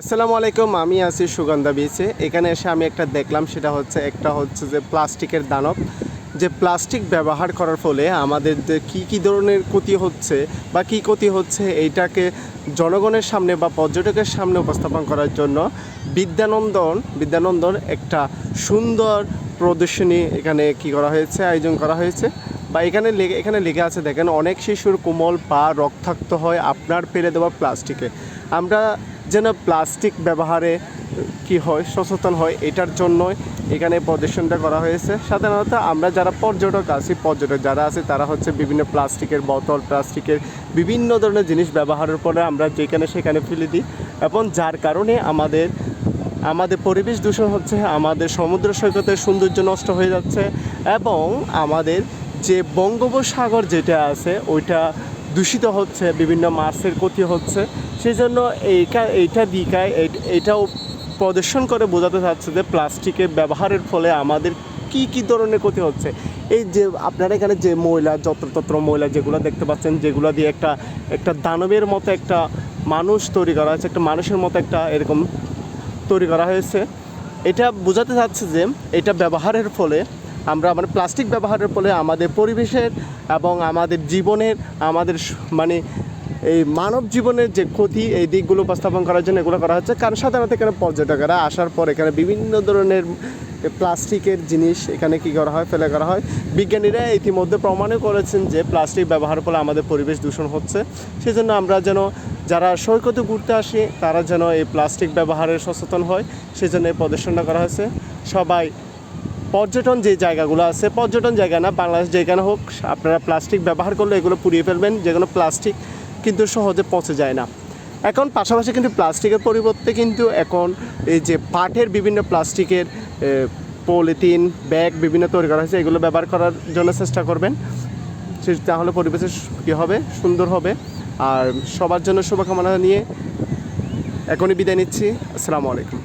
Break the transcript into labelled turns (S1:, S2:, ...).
S1: আসসালামু আলাইকুম, আমি আছি সুগন্ধা বিচে। এখানে এসে আমি একটা দেখলাম, সেটা হচ্ছে, একটা হচ্ছে যে প্লাস্টিকের দানব। যে প্লাস্টিক ব্যবহার করার ফলে আমাদের যে কী কী ধরনের ক্ষতি হচ্ছে বা কী ক্ষতি হচ্ছে, এইটাকে জনগণের সামনে বা পর্যটকের সামনে উপস্থাপন করার জন্য বিদ্যানন্দন বিদ্যানন্দন একটা সুন্দর প্রদর্শনী এখানে কি করা হয়েছে, আয়োজন করা হয়েছে। বা এখানে এখানে লেগে আছে, দেখেন, অনেক শিশুর কোমল পা রক্তাক্ত হয় আপনার ফেলে দেওয়া প্লাস্টিকে। আমরা যেন প্লাস্টিক ব্যবহারে কি হয়, সচেতন হয়, এটার জন্যই এখানে প্রদর্শনটা করা হয়েছে। সাধারণত আমরা যারা পর্যটক আছি, পর্যটক যারা আছে, তারা হচ্ছে বিভিন্ন প্লাস্টিকের বোতল, প্লাস্টিকের বিভিন্ন ধরনের জিনিস ব্যবহারের পরে আমরা যেখানে সেখানে ফেলে দিই। এবং যার কারণে আমাদের আমাদের পরিবেশ দূষণ হচ্ছে, আমাদের সমুদ্র সৈকতের সৌন্দর্য নষ্ট হয়ে যাচ্ছে এবং আমাদের যে বঙ্গোপসাগর যেটা আছে, ওইটা দূষিত হচ্ছে, বিভিন্ন মাছের ক্ষতি হচ্ছে। সেই জন্য এইটা এইটা দিকায় এইটাও প্রদর্শন করে বোঝাতে চাচ্ছে যে প্লাস্টিকের ব্যবহারের ফলে আমাদের কি কি ধরনের ক্ষতি হচ্ছে। এই যে আপনারা এখানে যে ময়লা, যত্রতত্র ময়লা যেগুলো দেখতে পাচ্ছেন, যেগুলো দিয়ে একটা একটা দানবের মতো একটা মানুষ তৈরি করা হয়েছে, একটা মানুষের মতো একটা এরকম তৈরি করা হয়েছে। এটা বোঝাতে চাচ্ছে যে এটা ব্যবহারের ফলে আমরা মানে প্লাস্টিক ব্যবহারের ফলে আমাদের পরিবেশের এবং আমাদের জীবনের, আমাদের মানে এই মানব জীবনের যে ক্ষতি, এই দিকগুলো উপস্থাপন করার জন্য এগুলো করা হচ্ছে। কারণ সাধারণত এখানে পর্যটকেরা আসার পর এখানে বিভিন্ন ধরনের প্লাস্টিকের জিনিস এখানে কি করা হয়, ফেলে করা হয়। বিজ্ঞানীরা ইতিমধ্যে প্রমাণও করেছেন যে প্লাস্টিক ব্যবহারের ফলে আমাদের পরিবেশ দূষণ হচ্ছে। সেজন্য আমরা যেন যারা সৈকতে ঘুরতে আসি, তারা যেন এই প্লাস্টিক ব্যবহারের সচেতন হয়। সেজন্য এই প্রদর্শনটা করা হয়েছে। সবাই পর্যটন যে জায়গাগুলো আছে, পর্যটন জায়গা না, বাংলাদেশ যেখানে হোক, আপনারা প্লাস্টিক ব্যবহার করলে এগুলো পুড়িয়ে ফেলবেন, যেগুলো প্লাস্টিক কিন্তু সহজে পচে যায় না। এখন পাশাপাশি কিন্তু প্লাস্টিকের পরিবর্তে কিন্তু এখন এই যে পাটের বিভিন্ন প্লাস্টিকের পলিথিন, ব্যাগ বিভিন্ন তৈরি করা হয়েছে, এগুলো ব্যবহার করার জন্য চেষ্টা করবেন। তাহলে পরিবেশের কী হবে? সুন্দর হবে। আর সবার জন্য শুভকামনা নিয়ে এখনই বিদায় নিচ্ছি। আসসালামু আলাইকুম।